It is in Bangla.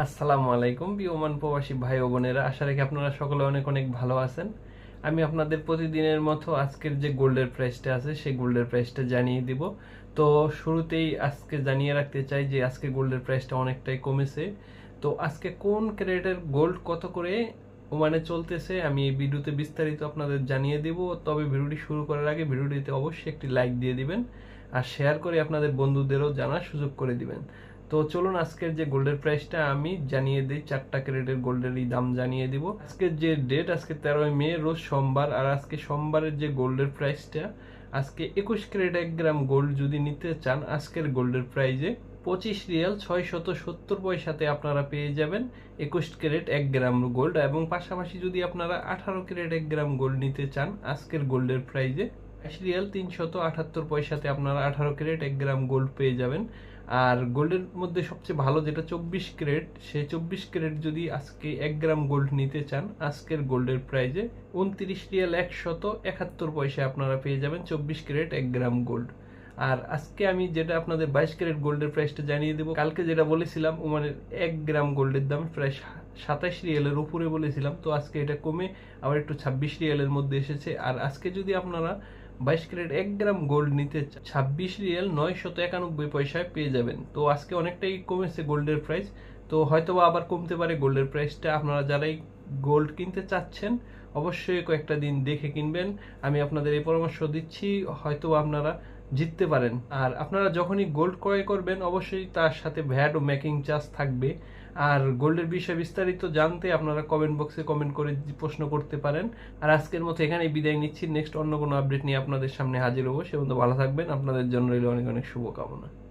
আসসালামু আলাইকুম বিওমান প্রবাসী ভাই ও বোনেরা। আশা রাখি আপনারা সকলে অনেক অনেক ভালো আছেন। আমি আপনাদের প্রতিদিনের মতো আজকের যে গোল্ডের প্রাইসটা আছে, সেই গোল্ডের প্রাইসটা জানিয়ে দিব। তো শুরুতেই আজকে জানিয়ে রাখতে চাই যে আজকে গোল্ডের প্রাইসটা অনেকটাই কমেছে। তো আজকে কোন ক্যারেটের গোল্ড কত করে ওমানে চলতেছে, আমি এই ভিডিওতে বিস্তারিত আপনাদের জানিয়ে দেব। তবে ভিডিওটি শুরু করার আগে ভিডিওটিতে অবশ্যই একটি লাইক দিয়ে দিবেন আর শেয়ার করে আপনাদের বন্ধুদেরও জানার সুযোগ করে দিবেন। তো চলুন আজকের যে গোল্ডের প্রাইসটা আমি জানিয়ে দিই, চারটা ক্যারেটের গোল্ডের এই দাম জানিয়ে দিব। আজকের যে ডেট আজকে তেরোই মে, রোজ সোমবার, আর আজকে সোমবারের যে গোল্ডের প্রাইসটা আজকে একুশ ক্যারেট এক গ্রাম গোল্ড যদি নিতে চান, আজকের গোল্ডের প্রাইজে পঁচিশ রিয়াল ছয় শত সত্তর পয়সাতে আপনারা পেয়ে যাবেন একুশ ক্যারেট এক গ্রাম গোল্ড এবং পাশাপাশি যদি আপনারা আঠারো ক্যারেট এক গ্রাম গোল্ড নিতে চান, আজকের গোল্ডের প্রাইজে রিয়াল তিনশত আটাত্তর পয়সাতে আপনারা আঠারো ক্যারেট এক গ্রাম গোল্ড পেয়ে যাবেন। আর গোল্ডের মধ্যে সবচেয়ে ভালো যেটা চব্বিশ ক্যারেট, সে চব্বিশ ক্যারেট যদি আজকে এক গ্রাম গোল্ড নিতে চান, আজকের গোল্ডের প্রাইজে উনত্রিশ রিয়াল একশত একাত্তর পয়সায় আপনারা পেয়ে যাবেন চব্বিশ ক্যারেট এক গ্রাম গোল্ড আর আজকে আমি যেটা আপনাদের বাইশ ক্যারেট গোল্ডের প্রাইসটা জানিয়ে দেবো, কালকে যেটা বলেছিলাম, ওমানের এক গ্রাম গোল্ডের দাম প্রায় সাতাশ রিয়ালের উপরে বলেছিলাম। তো আজকে এটা কমে আবার একটু ছাব্বিশ রিয়ালের মধ্যে এসেছে। আর আজকে যদি আপনারা বাইশ ক্যারেট এক গ্রাম গোল্ড নিতে ছাব্বিশ রিয়েল নয় শত একানব্বই পয়সায় পেয়ে যাবেন। তো আজকে অনেকটাই কমেছে গোল্ডের প্রাইস তো হয়তো আবার কমতে পারে গোল্ডের প্রাইসটা আপনারা যারাই গোল্ড কিনতে চাচ্ছেন, অবশ্যই কয়েকটা দিন দেখে কিনবেন। আমি আপনাদের এই পরামর্শ দিচ্ছি, হয়তো আপনারা জিততে পারেন। আর আপনারা যখনই গোল্ড ক্রয় করবেন, অবশ্যই তার সাথে ভ্যাট ও মেকিং চার্জ থাকবে। আর গোল্ডের বিষয়ে বিস্তারিত জানতে আপনারা কমেন্ট বক্সে কমেন্ট করে প্রশ্ন করতে পারেন। আর আজকের মতো এখানেই বিদায় নিচ্ছি। নেক্সট অন্য কোনো আপডেট নিয়ে আপনাদের সামনে হাজির হব। সে ভালো থাকবেন। আপনাদের জন্য রইল অনেক অনেক শুভকামনা।